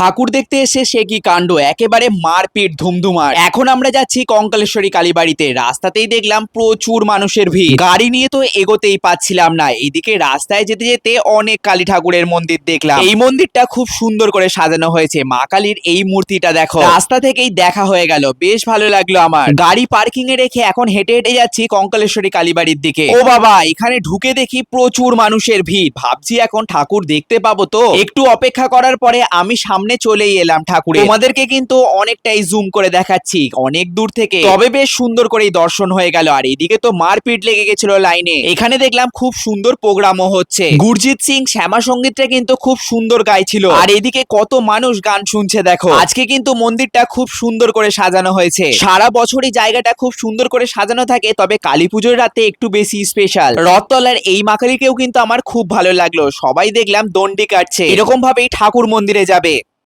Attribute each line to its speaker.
Speaker 1: ঠাকুর দেখতে এসে সে কি কাণ্ড? একেবারে মারপিট, ধুমধুমার। এখন আমরা যাচ্ছি কঙ্কালেশ্বরী কালীবাড়িতে। রাস্তাতেই দেখলাম প্রচুর মানুষের ভিড়। গাড়ি নিয়ে তো এগোতেই পাচ্ছিলাম না। এইদিকে রাস্তায় যেতে যেতে অনেক কালী ঠাকুরের মন্দির দেখলাম। এই মন্দিরটা খুব সুন্দর করে সাজানো হয়েছে। মা কালীর এই মূর্তিটা দেখো। রাস্তা থেকেই দেখা হয়ে গেল। বেশ ভালো লাগল আমার। গাড়ি পার্কিং এ রেখে এখন হেঁটে হেঁটে যাচ্ছি কঙ্কালেশ্বরী কালীবাড়ির দিকে। ও বাবা, এখানে ঢুকে দেখি প্রচুর মানুষের ভিড়। ভাবছি এখন ঠাকুর দেখতে পাবো তো। একটু অপেক্ষা করার পরে আমি সামনে চলেই এলাম ঠাকুরের। তোমাদেরকে কিন্তু অনেকটাই জুম করে দেখাচ্ছি অনেক দূর থেকে। তবে বেশ সুন্দর করেই দর্শন হয়ে গেল আর এদিকে তো মারপিট লেগে গেছিল লাইনে। এখানে দেখলাম খুব সুন্দর প্রোগ্রামও হচ্ছে। গুরজিৎ সিং শ্যামা সঙ্গীতটা কিন্তু খুব সুন্দর গাইছিল। আর এদিকে কত মানুষ গান শুনছে দেখো। আজকে কিন্তু মন্দিরটা খুব সুন্দর করে সাজানো হয়েছে। সারা বছরই জায়গাটা খুব সুন্দর করে সাজানো থাকে তবে কালী পুজোর রাতে একটু বেশি স্পেশাল রথতলার এই মাকালিকেও কিন্তু আমার খুব ভালো লাগল। সবাই দেখলাম দণ্ডি কাটছে। এরকম ভাবেই ঠাকুর মন্দিরে যাবে।